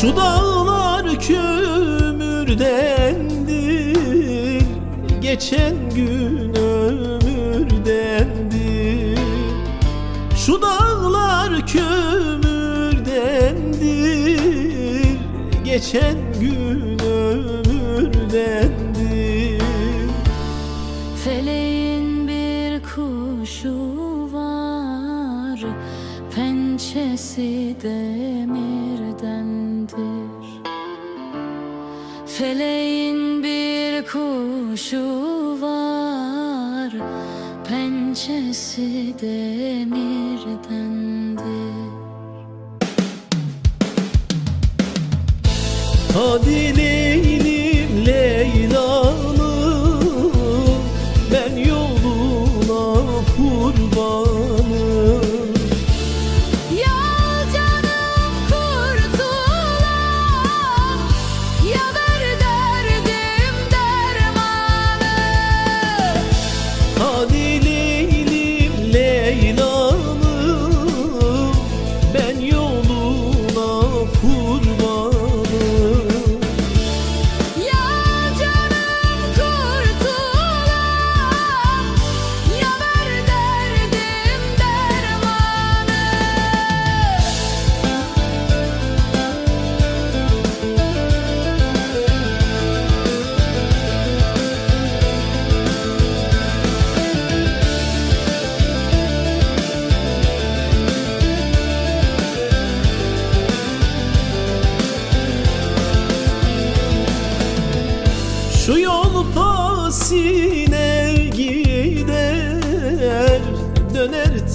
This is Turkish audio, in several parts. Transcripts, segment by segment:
Şu dağlar kömürdendir Geçen gün ömürdendir. Şu dağlar kömürdendir Geçen gün ömürdendir. Feleğin bir kuşu var Pençesi demirdendir Feleğin bir kuşu var Pençesi demirdendir. Hadi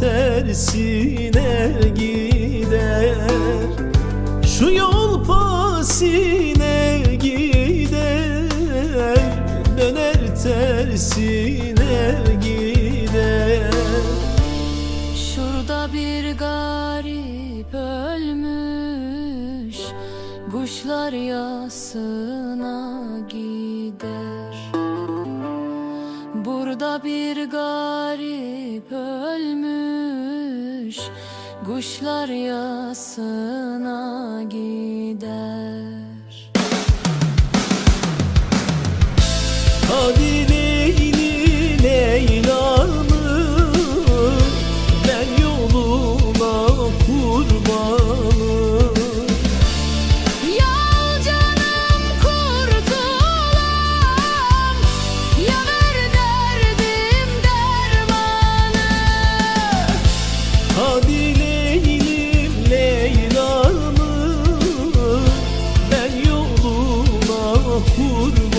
tersine gider. Şu yol pasine gider. Döner tersine gider. Şurada bir garip ölmüş Kuşlar yasına gider. Burada bir garip ölmüş Kuşlar yasına gider. Hadi Kurbanım